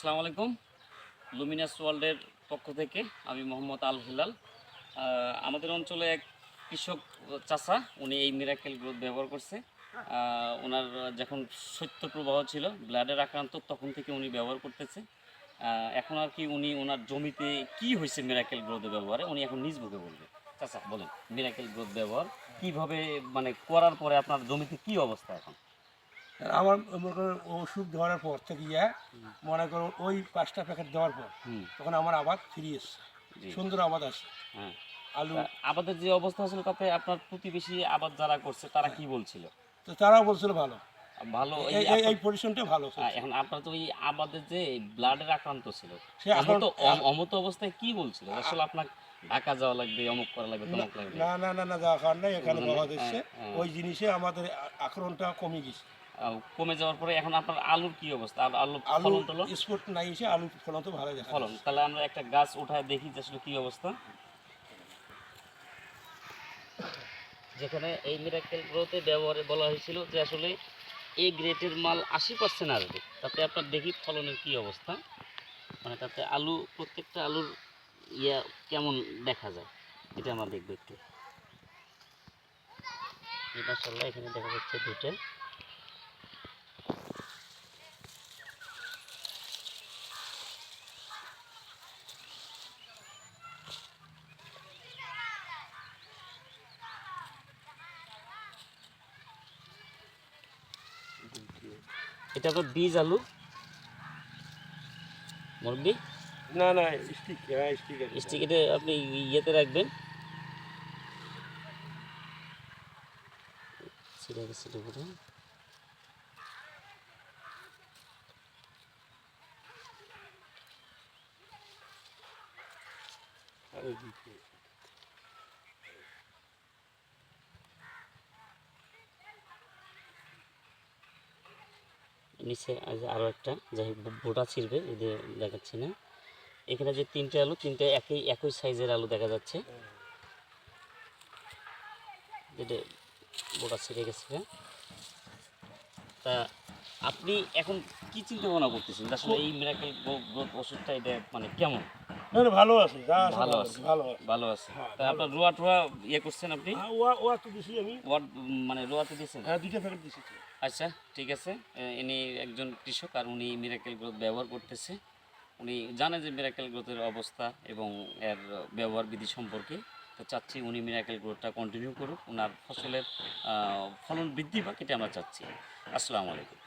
আসসালামু আলাইকুম। লুমিনাস ওয়ার্ল্ডের পক্ষ থেকে আমি মোহাম্মদ আল হিলাল। আমাদের অঞ্চলে এক কৃষক চাষা উনি এই মিরাকেল গ্রোথ ব্যবহার করছে। ওনার যখন শৈত্য প্রবাহ ছিল ব্লাডের আক্রান্ত, তখন থেকে উনি ব্যবহার করতেছে। এখন আর কি উনি ওনার জমিতে কি হয়েছে মিরাকেল গ্রোথের ব্যবহারে, উনি এখন নিজ মুখে বলবে। চাচা, বলেন মিরাকেল গ্রোথ ব্যবহার কীভাবে মানে করার পরে আপনার জমিতে কি অবস্থা এখন? আমার মনে করো ওষুধ দেওয়ার পর থেকে ইয়ে মনে করো ওই পাঁচটা প্যাকেট দেওয়ার পর তখন আমার আবাদ ফিরে এসছে। সুন্দর আবাদ আছে। হ্যাঁ। আলু আবাদের যে অবস্থা ছিল তাতে আপনার প্রতিবেশী আবাদ যারা করছে তারা কি বলছিল? তো তারাও বলছিল ভালো। ভালো এই ভালো এখন আপনার তো এই আবাদের যে ব্লাডের আক্রান্ত ছিল সে অমত অবস্থায় কি বলছিল? আসলে আপনার ঢাকা যাওয়া লাগবে অমুক করা লাগবে তমুক লাগবে। না না না না যাওয়া খাওয়ার নাই এখানে হ্যাঁ, হ্যাঁ। ওই জিনিসে আমাদের আক্রমণটা কমে গেছে। কমে যাওয়ার পরে এখন আপনার আলুর কি অবস্থা? আলু- ফলন টলন? স্পোর্ট নাই এসে আলু ফলন তো ভালো দেখা ফলন। তাহলে আমরা একটা গাছ উঠায় দেখি যে আসলে কি অবস্থা। যেখানে এই মিরাকেল গ্রোথে ব্যবহারে বলা হয়েছিল যে আসলে এই গ্রেটের মাল আশি পার্সেন্ট আসবে। তাতে আপনার দেখি ফলনের কি অবস্থা। মানে তাতে আলু প্রত্যেকটা আলুর ইয়া কেমন দেখা যায়? এটা আমরা দেখব একটু। এই মাশাআল্লাহ এখানে দেখা যাচ্ছে দুটো এটা আপনার বীজ আলু। মুরগি? না না স্টিক হ্যাঁ স্টিক আছে। স্টিকেটে আপনি ইয়েতে রাখবেন। পুরো আলু নিচে আরও একটা, যাই হোক বোটা ছিঁড়বে এদের দেখাচ্ছি না। এখানে যে তিনটে আলু, তিনটে একই একই সাইজের আলু দেখা যাচ্ছে। যেটা বোটা ছিঁড়ে গেছে তা আপনি এখন কি চিন্তা ভাবনা করতেছেন? আসলে এই গ্রোথ ওষুধটা এটা মানে কেমন? না, না, ভালো আছে। ভালো ভালো আছে। আছে ভালো আছে। ভালো আছে। তা আপনার রোয়া টোয়া ইয়ে করছেন আপনি? হ্যাঁ, ওয়া ওয়া তো দিছি আমি। ওয়ার্ড মানে হ্যাঁ দুইটা প্যাকেট দিছি আচ্ছা ঠিক আছে। ইনি একজন কৃষক আর উনি মিরাকেল গ্রোথ ব্যবহার করতেছে। উনি জানে যে মিরাকেল গ্রোথের অবস্থা এবং এর ব্যবহার বিধি সম্পর্কে। তো চাচ্ছি উনি মিরাকেল গ্রোথটা কন্টিনিউ করুক। ওনার ফসলের ফলন বৃদ্ধি পাক এটা আমরা চাচ্ছি। আসসালামু আলাইকুম।